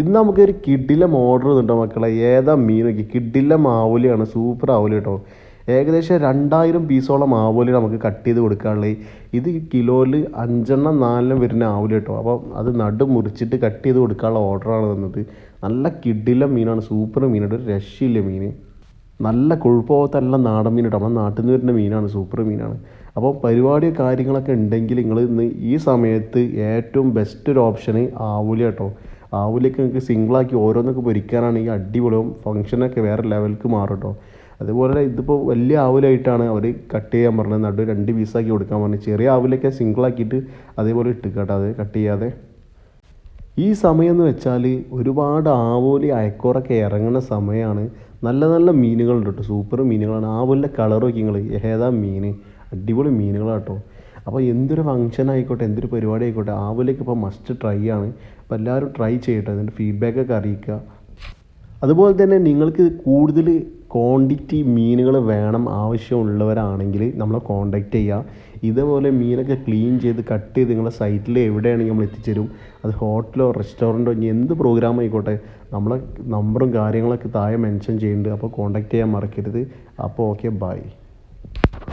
ഇന്ന് നമുക്കൊരു കിഡിലം ഓർഡർ തന്നിട്ടോ മക്കളെ? ഏതാ മീൻ നോക്കി? കിഡിലം ആവൂലിയാണ്. സൂപ്പർ ആവൂലി കേട്ടോ ഏകദേശം രണ്ടായിരം പീസോളം ആവൂലി നമുക്ക് കട്ട് ചെയ്ത് കൊടുക്കാനുള്ളത്. ഇത് കിലോയിൽ അഞ്ചെണ്ണം നാലെണ്ണം വരുന്ന ആവൂലി കേട്ടോ അപ്പം അത് നടു മുറിച്ചിട്ട് കട്ട് ചെയ്ത് കൊടുക്കാനുള്ള ഓർഡറാണ് തന്നത്. നല്ല കിഡിലം മീനാണ്. സൂപ്പർ മീനാണ് ഒരു രക്ഷയില്ല മീൻ. നല്ല കൊഴുപ്പോകത്തല്ല നാടൻ മീൻ കേട്ടോ. നമ്മുടെ നാട്ടിൽ നിന്ന് വരുന്ന മീനാണ്. സൂപ്പർ മീനാണ്. അപ്പോൾ പരിപാടി കാര്യങ്ങളൊക്കെ ഉണ്ടെങ്കിൽ നിങ്ങൾ ഇന്ന് ഈ സമയത്ത് ഏറ്റവും ബെസ്റ്റ് ഒരു ഓപ്ഷന് ആവൂലി കേട്ടോ ആവൂലിയൊക്കെ നിങ്ങൾക്ക് സിംഗിളാക്കി ഓരോന്നൊക്കെ പൊരിക്കാനാണെങ്കിൽ അടിപൊളിയും ഫംഗ്ഷനൊക്കെ വേറെ ലെവലിലേക്ക് മാറും കേട്ടോ അതുപോലെ ഇതിപ്പോൾ വലിയ ആവിലായിട്ടാണ് അവർ കട്ട് ചെയ്യാൻ പറഞ്ഞത്. നടു രണ്ട് പീസാക്കി കൊടുക്കാൻ പറഞ്ഞത് ചെറിയ ആവിലൊക്കെ സിംഗിളാക്കിയിട്ട് അതേപോലെ ഇട്ട് കേട്ടോ അത് കട്ട് ചെയ്യാതെ. ഈ സമയം എന്ന് വെച്ചാൽ ഒരുപാട് ആവോലി അയക്കോറൊക്കെ ഇറങ്ങുന്ന സമയമാണ് നല്ല നല്ല മീനുകളുണ്ട് കേട്ടോ സൂപ്പർ മീനുകളാണ്. ആവോലിന്റെ കളർ നോക്കി നിങ്ങൾ ഏതാ മീൻ അടിപൊളി മീനുകളാട്ടോ അപ്പോൾ എന്തൊരു ഫംഗ്ഷൻ ആയിക്കോട്ടെ എന്തൊരു പരിപാടി ആയിക്കോട്ടെ ആവിലേക്ക് ഇപ്പോൾ മസ്റ്റ് ട്രൈ ആണ്. അപ്പോൾ എല്ലാവരും ട്രൈ ചെയ്യട്ടെ അതിന്റെ ഫീഡ്ബാക്കൊക്കെ അറിയിക്കുക. അതുപോലെ തന്നെ നിങ്ങൾക്ക് കൂടുതൽ ക്വാണ്ടിറ്റി മീനുകൾ വേണം ആവശ്യമുള്ളവരാണെങ്കിൽ നമ്മളെ കോണ്ടാക്ട് ചെയ്യുക. ഇതേപോലെ മീനൊക്കെ ക്ലീൻ ചെയ്ത് കട്ട് ചെയ്ത് നിങ്ങളുടെ സൈറ്റിൽ എവിടെയാണെങ്കിൽ നമ്മൾ എത്തിച്ചേരും. അത് ഹോട്ടലോ റെസ്റ്റോറന്റോ ഇനി എന്ത് പ്രോഗ്രാം ആയിക്കോട്ടെ നമ്മളെ നമ്പറും കാര്യങ്ങളൊക്കെ താഴെ മെൻഷൻ ചെയ്യുന്നുണ്ട്. അപ്പോൾ കോണ്ടാക്ട് ചെയ്യാൻ മറക്കരുത്. അപ്പോൾ ഓക്കെ ബൈ